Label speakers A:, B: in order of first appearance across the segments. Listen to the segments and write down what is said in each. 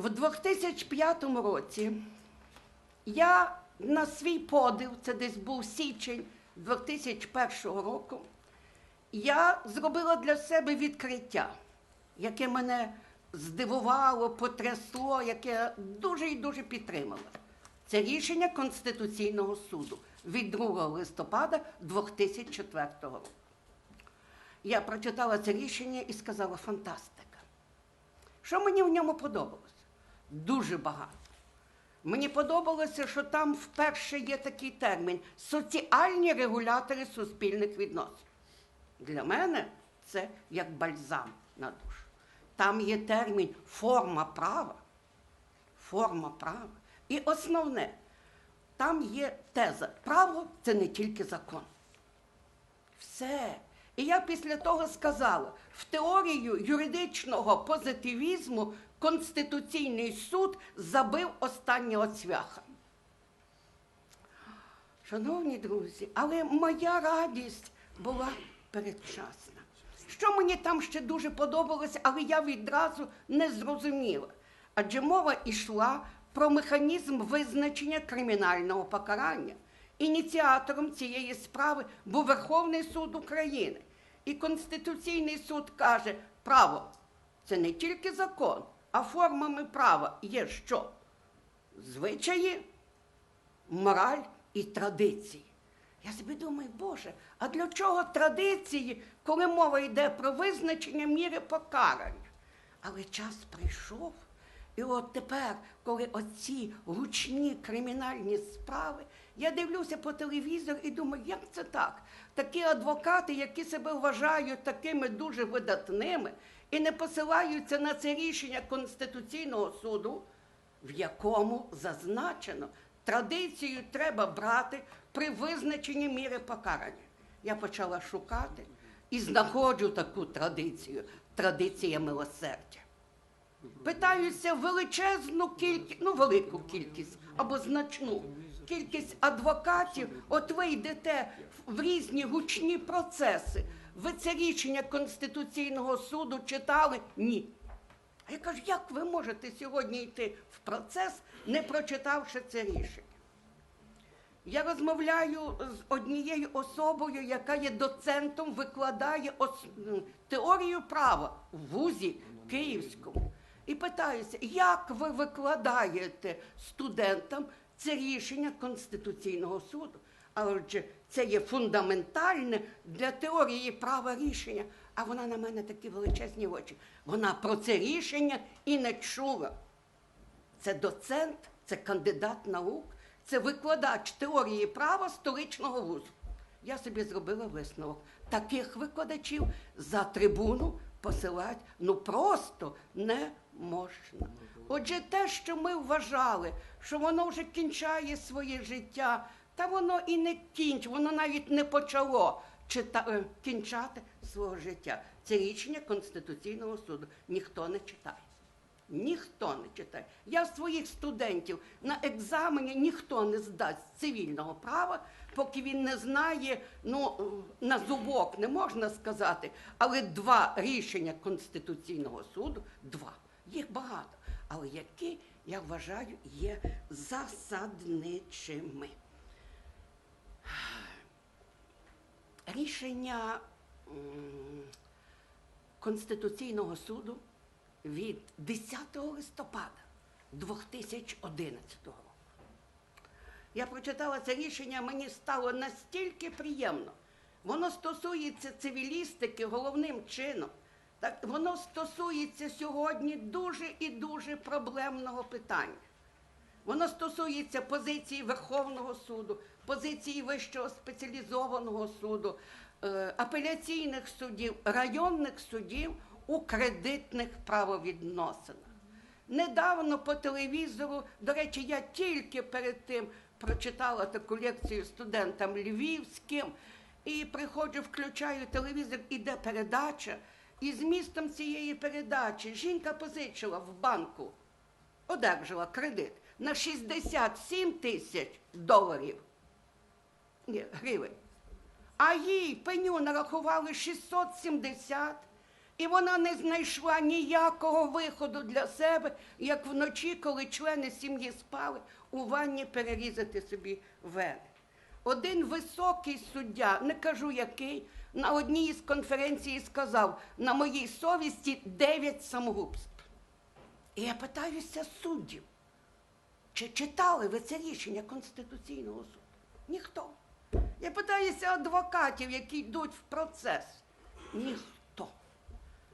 A: В 2005 році я на свій подив, це десь був січень 2001 року, я зробила для себе відкриття, яке мене здивувало, потрясло, яке дуже і дуже підтримало. Це рішення Конституційного суду від 2 листопада 2004 року. Я прочитала це рішення і сказала фантастика. Що мені в ньому подобалося? Дуже багато. Мені подобалося, що там вперше є такий термін соціальні регулятори суспільних відносин. Для мене це як бальзам на душу. Там є термін форма права. Форма права. І основне, там є теза. Право це не тільки закон. Все. І я після того сказала: в теорію юридичного позитивізму Конституційний суд забив останнього цвяха. Шановні друзі, але моя радість була передчасна. Що мені там ще дуже подобалося, але я відразу не зрозуміла. Адже мова йшла про механізм визначення кримінального покарання. Ініціатором цієї справи був Верховний суд України. І Конституційний суд каже, право це не тільки закон, а формами права є що? Звичаї, мораль і традиції. Я собі думаю, Боже, а для чого традиції, коли мова йде про визначення міри покарання? Але час прийшов. І от тепер, коли оці гучні кримінальні справи, я дивлюся по телевізору і думаю, як це так? Такі адвокати, які себе вважають такими дуже видатними і не посилаються на це рішення Конституційного суду, в якому зазначено, традицію треба брати при визначенні міри покарання. Я почала шукати і знаходжу таку традицію традиція милосердя. Питаюся величезну кількість, ну велику кількість або значну кількість адвокатів. От ви йдете в різні гучні процеси. Ви це рішення Конституційного суду читали? Ні. А я кажу, як ви можете сьогодні йти в процес, не прочитавши це рішення? Я розмовляю з однією особою, яка є доцентом, викладає ос- теорію права в вузі Київському. І питаюся, як ви викладаєте студентам це рішення Конституційного суду? Адже це є фундаментальне для теорії права рішення. А вона на мене такі величезні очі. Вона про це рішення і не чула. Це доцент, це кандидат наук, це викладач теорії права столичного вузу. Я собі зробила висновок. Таких викладачів за трибуну посилати ну просто не можна. Отже, те, що ми вважали, що воно вже кінчає своє життя, та воно і не кінч, воно навіть не почало чита, е, кінчати свого життя. Це рішення Конституційного суду ніхто не читає. Ніхто не читає. Я своїх студентів на екзамені ніхто не здасть цивільного права, поки він не знає, ну на зубок не можна сказати, але два рішення Конституційного суду, два. Їх багато, але які, я вважаю, є засадничими. Рішення Конституційного суду від 10 листопада 2011 року. Я прочитала це рішення, мені стало настільки приємно. Воно стосується цивілістики головним чином. Так, воно стосується сьогодні дуже і дуже проблемного питання. Воно стосується позиції Верховного суду, позиції Вищого спеціалізованого суду, е, апеляційних судів, районних судів у кредитних правовідносинах. Недавно по телевізору, до речі, я тільки перед тим прочитала таку лекцію студентам львівським, і приходжу, включаю телевізор, іде передача. І змістом цієї передачі жінка позичила в банку, одержала кредит на 67 тисяч доларів. Ні, гривень. А їй пеню нарахували 670. І вона не знайшла ніякого виходу для себе, як вночі, коли члени сім'ї спали, у ванні перерізати собі вени. Один високий суддя, не кажу який, на одній із конференцій сказав: на моїй совісті дев'ять самогубств. І я питаюся суддів, чи читали ви це рішення Конституційного суду? Ніхто. Я питаюся адвокатів, які йдуть в процес. Ніхто.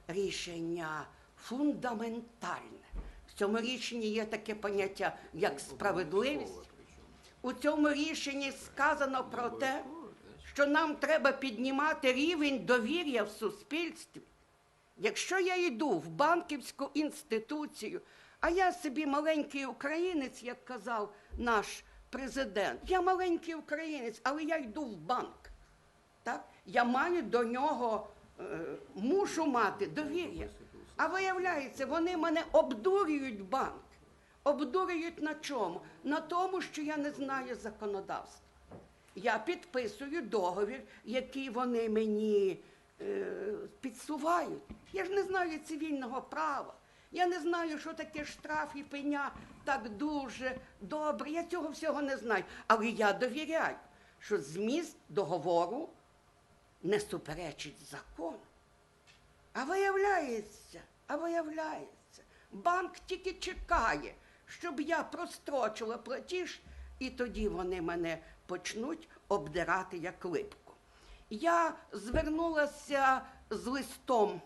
A: Рішення фундаментальне. В цьому рішенні є таке поняття, як справедливість. У цьому рішенні сказано про те, що нам треба піднімати рівень довір'я в суспільстві. Якщо я йду в банківську інституцію, а я собі маленький українець, як казав наш президент, я маленький українець, але я йду в банк. Так? Я маю до нього, е, мушу мати довір'я. А виявляється, вони мене обдурюють банк. Обдурюють на чому? На тому, що я не знаю законодавства. Я підписую договір, який вони мені е, підсувають. Я ж не знаю цивільного права. Я не знаю, що таке штраф і пеня так дуже добре. Я цього всього не знаю. Але я довіряю, що зміст договору не суперечить закону. А виявляється, а виявляється, банк тільки чекає, щоб я прострочила платіж, і тоді вони мене почнуть обдирати як липку. Я звернулася з листом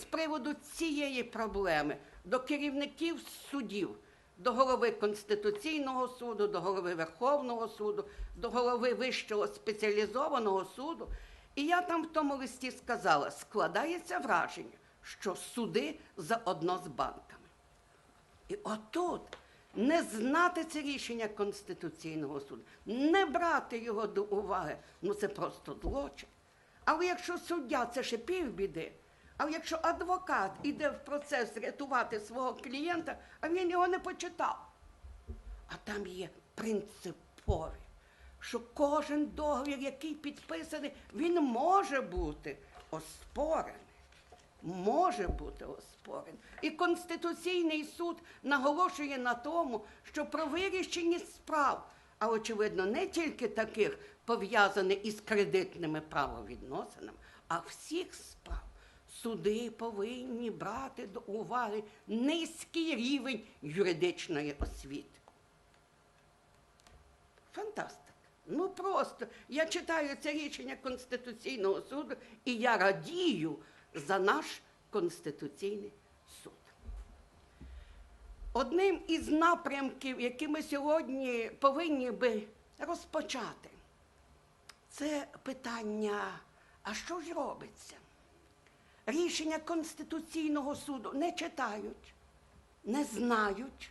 A: з приводу цієї проблеми до керівників судів, до голови Конституційного суду, до голови Верховного суду, до голови Вищого спеціалізованого суду. І я там в тому листі сказала: складається враження, що суди заодно з банками. І отут не знати це рішення Конституційного суду, не брати його до уваги, ну це просто злочин. Але якщо суддя це ще півбіди, а якщо адвокат іде в процес рятувати свого клієнта, а він його не почитав, а там є принципові, що кожен договір, який підписаний, він може бути оспорений. Може бути оспорений. І Конституційний суд наголошує на тому, що про вирішення справ, а очевидно, не тільки таких пов'язаних із кредитними правовідносинами, а всіх справ. Суди повинні брати до уваги низький рівень юридичної освіти. Фантастика. Ну просто я читаю це рішення Конституційного суду і я радію за наш Конституційний суд. Одним із напрямків, які ми сьогодні повинні би розпочати, це питання, а що ж робиться? Рішення Конституційного суду не читають, не знають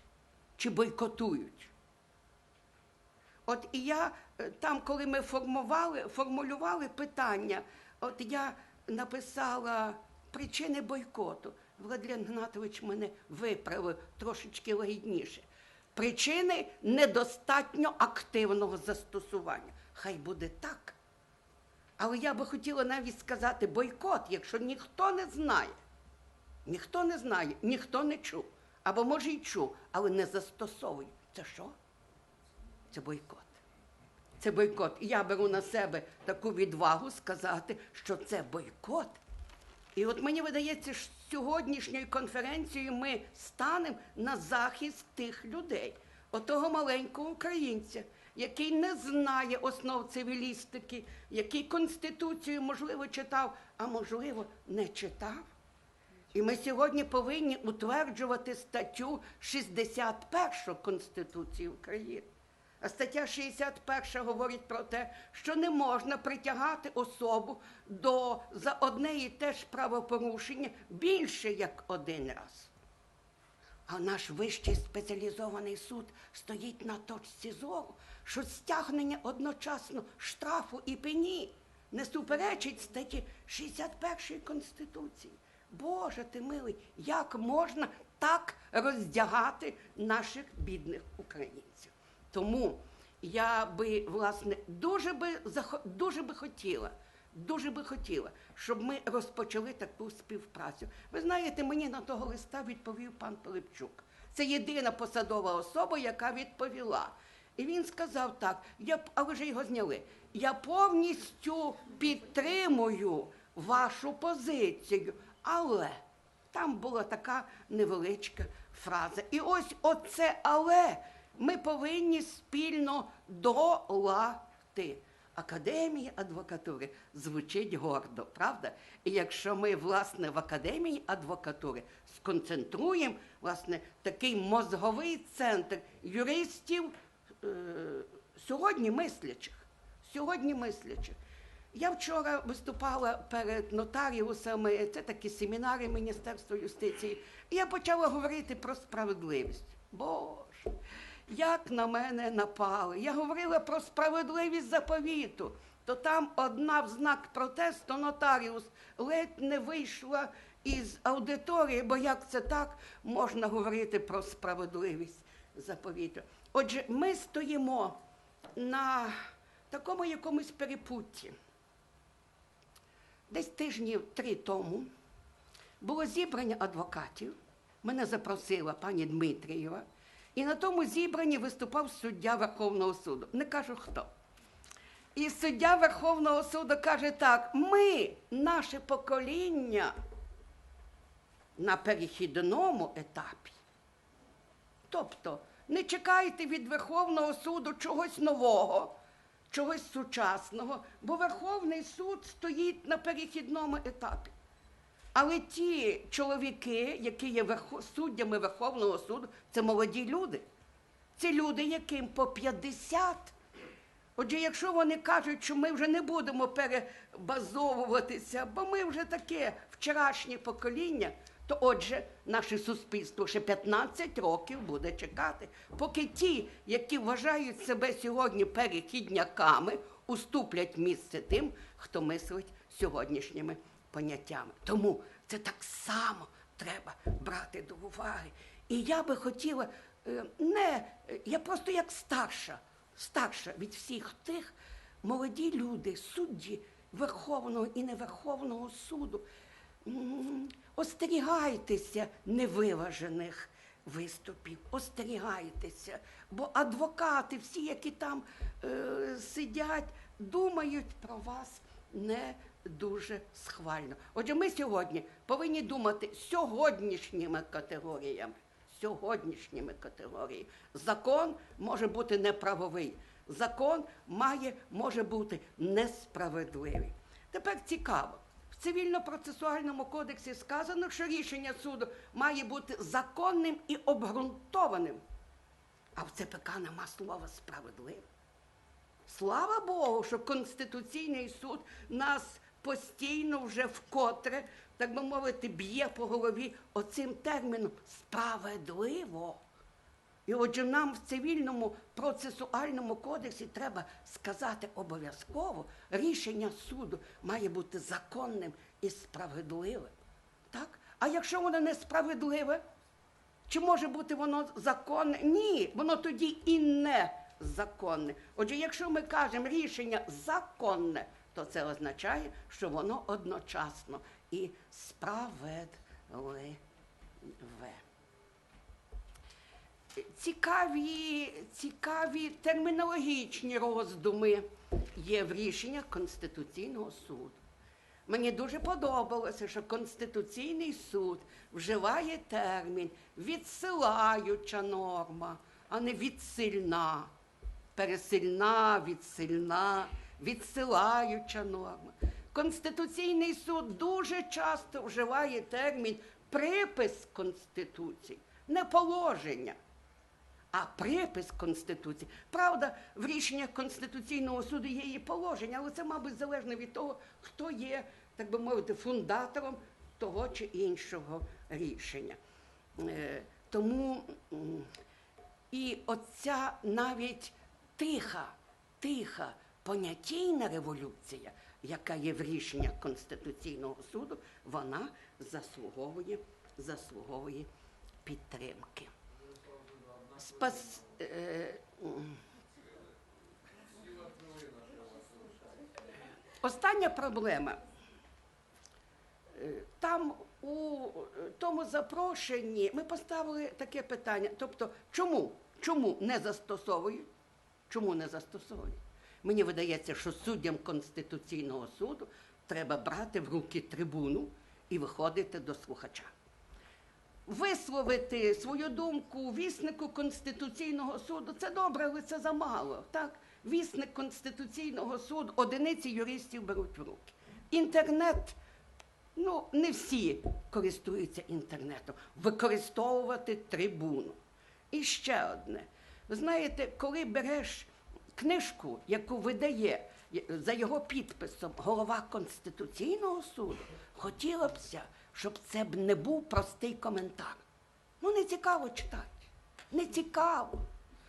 A: чи бойкотують. От і я е, там, коли ми формували, формулювали питання, от я написала причини бойкоту. Владлен Гнатович мене виправив трошечки лагідніше. Причини недостатньо активного застосування. Хай буде так. Але я би хотіла навіть сказати бойкот, якщо ніхто не знає. Ніхто не знає, ніхто не чув. Або може й чув, але не застосовує. Це що? Це бойкот. Це бойкот. І я беру на себе таку відвагу сказати, що це бойкот. І от мені видається, що сьогоднішньою конференцією ми станемо на захист тих людей, отого маленького українця, який не знає основ цивілістики, який Конституцію, можливо, читав, а можливо, не читав. І ми сьогодні повинні утверджувати статтю 61 Конституції України. Стаття 61 говорить про те, що не можна притягати особу до за одне і те ж правопорушення більше як один раз. А наш вищий спеціалізований суд стоїть на точці зору, що стягнення одночасно штрафу і пені не суперечить статті 61 Конституції. Боже ти милий, як можна так роздягати наших бідних українців? Тому я би, власне, дуже би, дуже би хотіла дуже би хотіла, щоб ми розпочали таку співпрацю. Ви знаєте, мені на того листа відповів пан Пилипчук. Це єдина посадова особа, яка відповіла. І він сказав так: я, а ви вже його зняли. Я повністю підтримую вашу позицію, але там була така невеличка фраза. І ось оце але ми повинні спільно долати. Академія адвокатури звучить гордо, правда? І якщо ми, власне, в академії адвокатури сконцентруємо власне такий мозговий центр юристів е, сьогодні мислячих, сьогодні мислячих. Я вчора виступала перед нотаріусами, це такі семінари Міністерства юстиції, і я почала говорити про справедливість. Боже, як на мене напали. Я говорила про справедливість заповіту. То там одна в знак протесту нотаріус ледь не вийшла із аудиторії, бо як це так можна говорити про справедливість заповіту? Отже, ми стоїмо на такому якомусь перепутті. Десь тижнів три тому було зібрання адвокатів. Мене запросила пані Дмитрієва. І на тому зібранні виступав суддя Верховного суду. Не кажу хто. І суддя Верховного суду каже так: ми, наше покоління, на перехідному етапі. Тобто, не чекайте від Верховного суду чогось нового, чогось сучасного, бо Верховний суд стоїть на перехідному етапі. Але ті чоловіки, які є суддями Верховного суду, це молоді люди. Це люди, яким по 50. Отже, якщо вони кажуть, що ми вже не будемо перебазовуватися, бо ми вже таке вчорашнє покоління, то отже, наше суспільство ще 15 років буде чекати, поки ті, які вважають себе сьогодні перехідняками, уступлять місце тим, хто мислить сьогоднішніми поняттями. Тому це так само треба брати до уваги. І я би хотіла е, не я просто як старша, старша від всіх тих молоді люди, судді Верховного і неверховного суду. Остерігайтеся невиважених виступів, остерігайтеся, бо адвокати, всі, які там е, сидять, думають про вас не дуже схвально. Отже, ми сьогодні повинні думати сьогоднішніми категоріями. Сьогоднішніми категоріями. Закон може бути неправовий. Закон має, може бути несправедливий. Тепер цікаво. В цивільно-процесуальному кодексі сказано, що рішення суду має бути законним і обґрунтованим. А в ЦПК нема слова справедливе. Слава Богу, що Конституційний суд нас постійно вже вкотре, так би мовити, б'є по голові оцим терміном справедливо. І отже, нам в цивільному процесуальному кодексі треба сказати обов'язково, рішення суду має бути законним і справедливим. Так? А якщо воно несправедливе, чи може бути воно законне? Ні, воно тоді і не законне. Отже, якщо ми кажемо рішення законне, то це означає, що воно одночасно і справедливе. Цікаві, цікаві термінологічні роздуми є в рішеннях Конституційного суду. Мені дуже подобалося, що Конституційний суд вживає термін відсилаюча норма, а не відсильна. Пересильна, відсильна, відсилаюча норма. Конституційний суд дуже часто вживає термін припис Конституції, не положення а припис Конституції. Правда, в рішеннях Конституційного суду є її положення, але це, мабуть, залежно від того, хто є, так би мовити, фундатором того чи іншого рішення. Е, Тому і оця навіть тиха, тиха понятійна революція, яка є в рішеннях Конституційного суду, вона заслуговує, заслуговує підтримки. Спас, е. Остання проблема. Е, Там у тому запрошенні ми поставили таке питання. Тобто, чому? Чому не застосовують? Чому не застосовують? Мені видається, що суддям Конституційного суду треба брати в руки трибуну і виходити до слухача. Висловити свою думку віснику Конституційного суду це добре, але це замало. Так? Вісник Конституційного суду, одиниці юристів беруть в руки. Інтернет, ну, не всі користуються інтернетом. Використовувати трибуну. І ще одне. Ви знаєте, коли береш книжку, яку видає за його підписом голова Конституційного суду, хотілося б, щоб це б не був простий коментар. Ну, не цікаво читати. Не цікаво.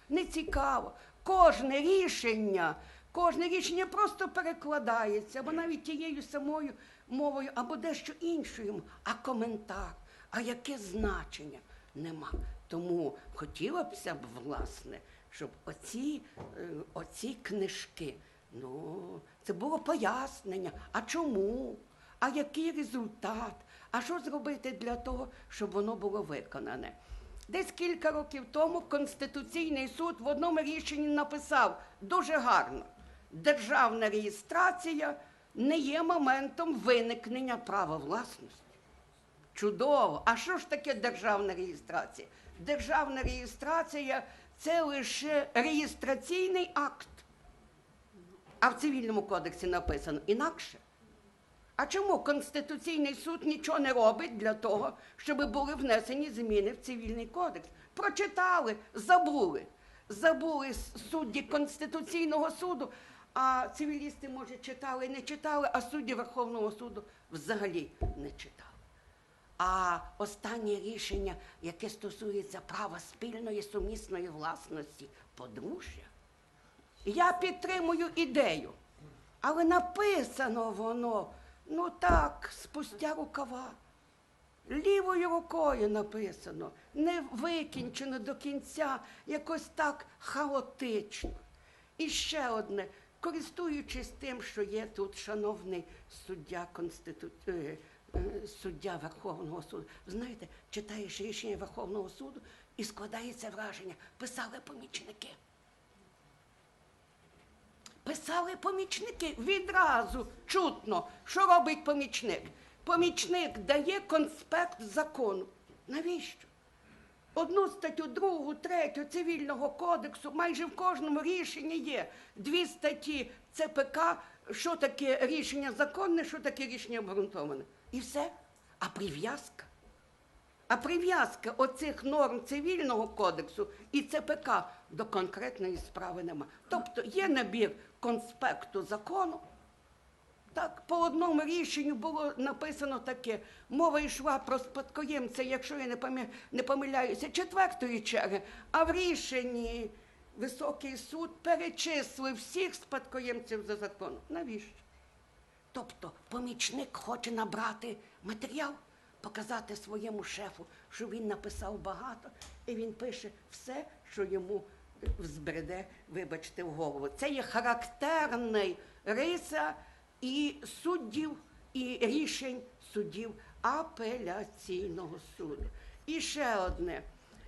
A: Не цікаво. Кожне рішення, кожне рішення просто перекладається, або навіть тією самою мовою, або дещо іншою, а коментар, а яке значення нема. Тому хотілося б, власне, щоб оці, е, оці книжки, ну, це було пояснення. А чому? А який результат? А що зробити для того, щоб воно було виконане? Десь кілька років тому Конституційний суд в одному рішенні написав дуже гарно: державна реєстрація не є моментом виникнення права власності. Чудово! А що ж таке державна реєстрація? Державна реєстрація це лише реєстраційний акт. А в цивільному кодексі написано інакше. А чому Конституційний суд нічого не робить для того, щоб були внесені зміни в цивільний кодекс? Прочитали, забули. Забули судді Конституційного суду, а цивілісти, може, читали, не читали, а судді Верховного суду взагалі не читали. А останнє рішення, яке стосується права спільної сумісної власності подружжя, я підтримую ідею, але написано воно, ну так, спустя рукава. Лівою рукою написано, не викінчено до кінця, якось так хаотично. І ще одне, користуючись тим, що є тут шановний суддя Конститу... е, суддя Верховного суду. Знаєте, читаєш рішення Верховного суду і складається враження, писали помічники. Писали помічники відразу чутно, що робить помічник. Помічник дає конспект закону. Навіщо? Одну статтю, другу, третю цивільного кодексу, майже в кожному рішенні є дві статті ЦПК, що таке рішення законне, що таке рішення обґрунтоване. І все. А прив'язка? А прив'язки оцих норм цивільного кодексу і ЦПК до конкретної справи нема. Тобто є набір конспекту закону. Так, по одному рішенню було написано таке. Мова йшла про спадкоємця, якщо я не, не помиляюся, четвертої черги, а в рішенні Високий суд перечислив всіх спадкоємців за законом. Навіщо? Тобто помічник хоче набрати матеріал, показати своєму шефу, що він написав багато, і він пише все, що йому взбреде, вибачте, в голову. Це є характерний риса і суддів, і рішень суддів апеляційного суду. І ще одне.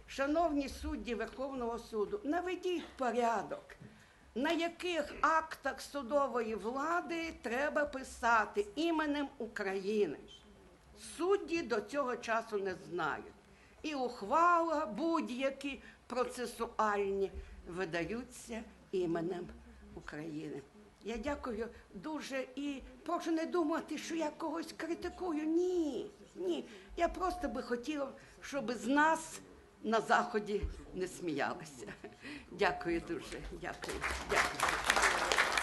A: Шановні судді Верховного суду, наведіть порядок на яких актах судової влади треба писати іменем України. Судді до цього часу не знають. І ухвала будь-які процесуальні видаються іменем України. Я дякую дуже і прошу не думати, що я когось критикую. Ні, ні. Я просто би хотіла, щоб з нас на заході не сміялися. Дякую дуже. Дякую. Дякую.